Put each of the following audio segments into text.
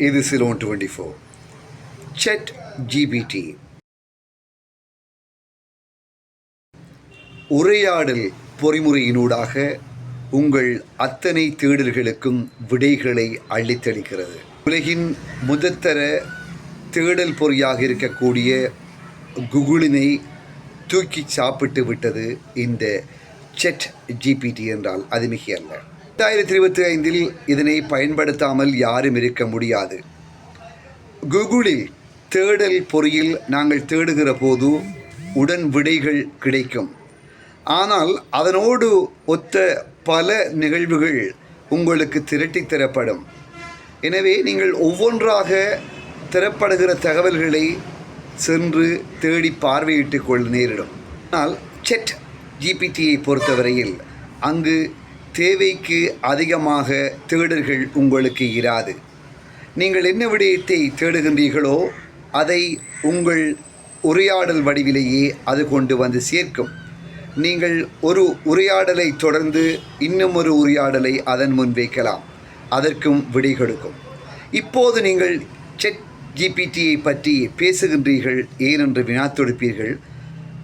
இது Ceylon twenty four chat GPT உரையாடல் பொறிமுறையினூடாக உங்கள் அத்தனை தேடல்களுக்கும் விடைகளை அள்ளித்தளிக்கிறது உலகின் முதத்தர தேடல் பொறியாக இருக்கக்கூடிய குகுளினை தூக்கி சாப்பிட்டு விட்டது இந்த செட் ஜிபிடி என்றால் அது மிக அல்ல ரெண்டாயிரத்தி இருபத்தி ஐந்தில் இதனை பயன்படுத்தாமல் யாரும் இருக்க முடியாது. கூகுளில் தேடல் பொறியில் நாங்கள் தேடுகிற போது உடன் விடைகள் கிடைக்கும். ஆனால் அதனோடு ஒத்த பல நிகழ்வுகள் உங்களுக்கு திரட்டித்தரப்படும் எனவே நீங்கள் ஒவ்வொன்றாக தரப்படுகிற தகவல்களை சென்று தேடி பார்வையிட்டுக் கொள்ள நேரிடும். ஆனால் செட் ஜிபிடியை பொறுத்தவரையில் அங்கு தேவைக்கு அதிகமாக தேடல்கள் உங்களுக்கு இராது. நீங்கள் என்ன விடயத்தை தேடுகின்றீர்களோ அதை உங்கள் உரையாடல் வடிவிலேயே அது கொண்டு வந்து சேர்க்கும். நீங்கள் ஒரு உரையாடலை தொடர்ந்து இன்னும் ஒரு உரையாடலை அதன் முன் வைக்கலாம். அதற்கும் விடை கொடுக்கும். இப்போது நீங்கள் செட் ஜிபிடியை பற்றி பேசுகின்றீர்கள் ஏனென்று வினா தொடுப்பீர்கள்.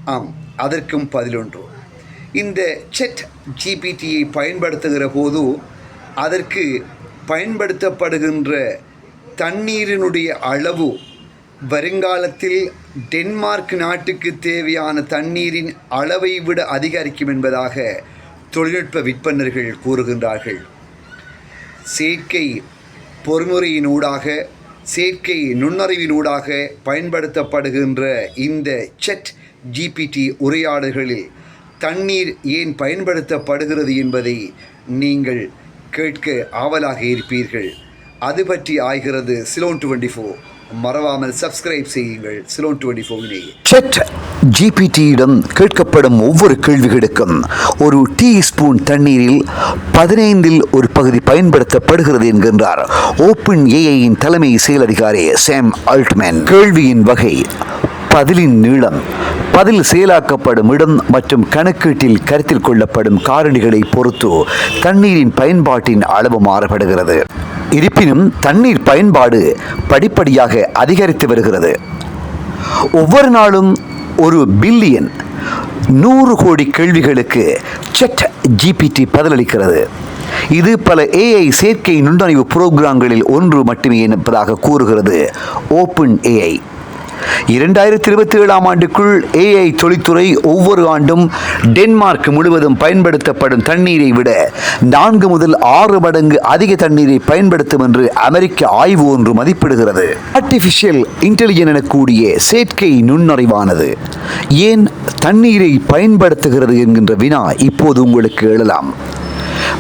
ஆம் அதற்கும் பதிலொன்று. இந்த செட் ஜிபிடியை பயன்படுத்துகிற போது அதற்கு பயன்படுத்தப்படுகின்ற தண்ணீரினுடைய அளவு வருங்காலத்தில் டென்மார்க் நாட்டுக்கு தேவையான தண்ணீரின் அளவை விட அதிகரிக்கும் என்பதாக தொழில்நுட்ப விற்பனர்கள் கூறுகின்றார்கள். செயற்கை பொறிமுறையினூடாக செயற்கை நுண்ணறிவினூடாக பயன்படுத்தப்படுகின்ற இந்த செட் ஜிபிடி உரையாடல்களில் தண்ணீர் ஏன் பயன்படுத்தப்படுகிறது என்பதை நீங்கள் கேட்க ஆவலாக இருப்பீர்கள். அது பற்றி ஆகிறது சிலோன் டுவெண்ட்டி ஃபோர். மறவாமல் சப்ஸ்கிரைப் செய்யுங்கள் சிலோன் டுவெண்ட்டி ஃபோரினை. செட் ஜிபிடியிடம் கேட்கப்படும் ஒவ்வொரு கேள்விகளுக்கும் ஒரு டீ ஸ்பூன் தண்ணீரில் பதினைந்தில் ஒரு பகுதி பயன்படுத்தப்படுகிறது என்கின்றார். ஓப்பன் ஏஐயின் தலைமை செயல் அதிகாரி சேம் அல்ட்மேன் கேள்வியின் வகை பதிலின் நீளம் பதில் செயலாக்கப்படும் இடம் மற்றும் கணக்கீட்டில் கருத்தில் கொள்ளப்படும் காரணிகளை பொறுத்து தண்ணீரின் பயன்பாட்டின் அளவு மாறுபடுகிறது. இருப்பினும் தண்ணீர் பயன்பாடு படிப்படியாக அதிகரித்து வருகிறது. ஒவ்வொரு நாளும் ஒரு பில்லியன் நூறு கோடி கேள்விகளுக்கு செட் ஜிபிடி பதிலளிக்கிறது. இது பல ஏஐ செயற்கை நுண்ணறிவு புரோகிராம்களில் ஒன்று மட்டுமே என்பதாக கூறுகிறது. ஓப்பன் ஏஐ இரண்டாயிரத்தி இருபத்தி ஏழாம் ஆண்டுக்குள் ஏஐ தொழில்துறை ஒவ்வொரு ஆண்டும் டென்மார்க் முழுவதும் பயன்படுத்தப்படும் தண்ணீரை விட நான்கு முதல் ஆறு மடங்கு அதிக தண்ணீரை பயன்படுத்தும் என்று அமெரிக்க ஆய்வு ஒன்று மதிப்பிடுகிறது. ஆர்டிஃபிஷியல் இன்டெலிஜென்ட் எனக்கூடிய செயற்கை நுண்ணறிவானது ஏன் தண்ணீரை பயன்படுத்துகிறது என்கின்ற வினா இப்போது உங்களுக்கு எழலாம்.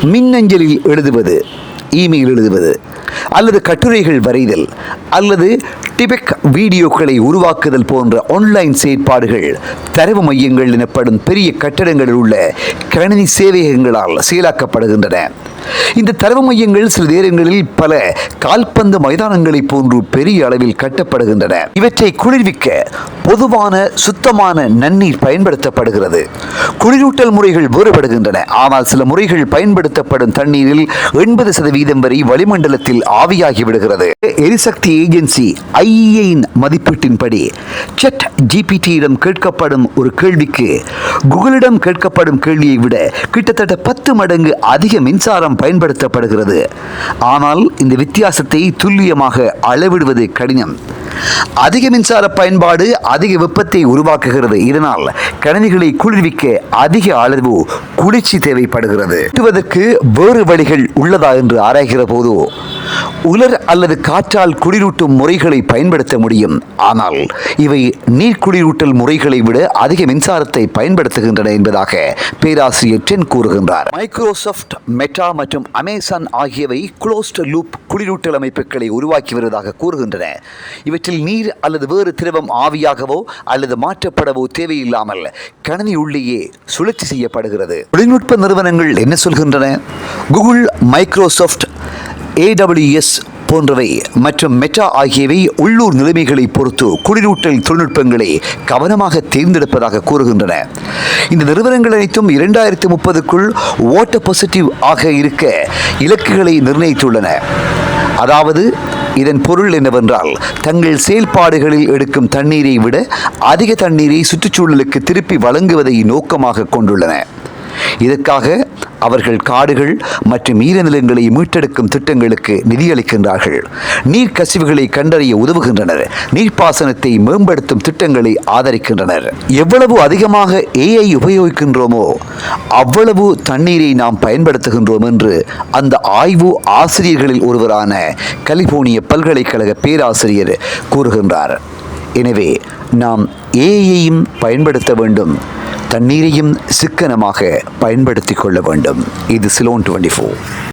மின்னஞ்சலில் எழுதுவது இமெயில் எழுதுவது அல்லது கட்டுரைகள் வரைதல் அல்லது டிபெக் வீடியோக்களை உருவாக்குதல் போன்ற ஆன்லைன் செயற்பாடுகள் தரவு மையங்கள் எனப்படும் பெரிய கட்டடங்களில் உள்ள கணினி சேவையகங்களால் செயலாக்கப்படுகின்றன. இந்த தரவு மையங்கள் சில நேரங்களில் பல கால்பந்து மைதானங்களை போன்று பெரிய அளவில் கட்டப்படுகின்றன. இவற்றை குளிர்விக்க பொதுவான சுத்தமான நன்னீர் பயன்படுத்தப்படுகிறது. குளிரூட்டல் முறைகள் வேறுபடுகின்றன. ஆனால் சில முறைகள் பயன்படுத்தப்படும் தண்ணீரில் எண்பது சதவீதம் வரை வளிமண்டலத்தில் ஆவியாகி விடுகிறது. எரிசக்தி ஏஜென்சி ஐஇயின் மதிப்பீட்டின்படி செட் ஜிபிடியிடம் கேட்கப்படும் ஒரு கேள்விக்கு குகலிடம் கேட்கப்படும் கேள்வியை விட கிட்டத்தட்ட பத்து மடங்கு அதிக மின்சாரம் பயன்படுத்தப்படுகிறது. ஆனால் இந்த வித்தியாசத்தை துல்லியமாக அளவிடுவது கடினம். அதிக மின்சார பயன்பாடு அதிக வெப்பத்தை உருவாக்குகிறது. இதனால் கணினிகளை குளிர்விக்க அதிக அளவு குளிர்ச்சி தேவைப்படுகிறது. வெட்டுவதற்கு வேறு வழிகள் உள்ளதா என்று ஆராய்கிற போது உலர் அல்லது காற்றால் குளிரூட்டும் முறைகளை பயன்படுத்த முடியும். ஆனால் இவை நீர் குளிரூட்டல் முறைகளை விட அதிக மின்சாரத்தை பயன்படுத்துகின்றன என்பதாக பேராசிரியர் டென் கூறுகின்றார். மைக்ரோசாஃப்ட் மெட்டா மற்றும் அமேசான் ஆகியவை குளோஸ்ட் லூப் குளிரூட்டல் அமைப்புகளை உருவாக்கி வருவதாக கூறுகின்றன. வயிற்றில் நீர் அல்லது வேறு திரவம் ஆவியாகவோ அல்லது மாற்றப்படவோ தேவையில்லாமல் கணினி உள்ளேயே சுழற்சி செய்யப்படுகிறது. தொழில்நுட்ப நிறுவனங்கள் என்ன சொல்கின்றன? கூகுள் மைக்ரோசாஃப்ட் ஏடபிள்யூஎஸ் போன்றவை மற்றும் மெட்டா ஆகியவை உள்ளூர் நிலைமைகளை பொறுத்து குளிரூட்டல் தொழில்நுட்பங்களை கவனமாக தேர்ந்தெடுப்பதாக கூறுகின்றன. இந்த நிறுவனங்கள் அனைத்தும் இரண்டாயிரத்தி முப்பதுக்குள் ஓட்ட பாசிட்டிவ் ஆக இருக்க இலக்குகளை நிர்ணயித்துள்ளன. அதாவது இதன் பொருள் என்னவென்றால் தங்கள் செயல்பாடுகளில் எடுக்கும் தண்ணீரை விட அதிக தண்ணீரை சுற்றுச்சூழலுக்கு திருப்பி வழங்குவதை நோக்கமாக கொண்டுள்ளன. இதற்காக அவர்கள் காடுகள் மற்றும் ஈரநிலங்களை மீட்டெடுக்கும் திட்டங்களுக்கு நிதியளிக்கின்றார்கள். நீர் கசிவுகளை கண்டறிய உதவுகின்றனர். நீர்ப்பாசனத்தை மேம்படுத்தும் திட்டங்களை ஆதரிக்கின்றனர். எவ்வளவு அதிகமாக ஏஐ உபயோகிக்கின்றோமோ அவ்வளவு தண்ணீரை நாம் பயன்படுத்துகின்றோம் என்று அந்த ஆய்வு ஆசிரியர்களில் ஒருவரான கலிபோர்னிய பல்கலைக்கழக பேராசிரியர் கூறுகின்றார். எனவே நாம் ஏஐயையும் பயன்படுத்த வேண்டும் தண்ணீரையும் சிக்கனமாக பயன்படுத்திக் கொள்ள வேண்டும். இது சிலோன் டுவெண்ட்டி ஃபோர்.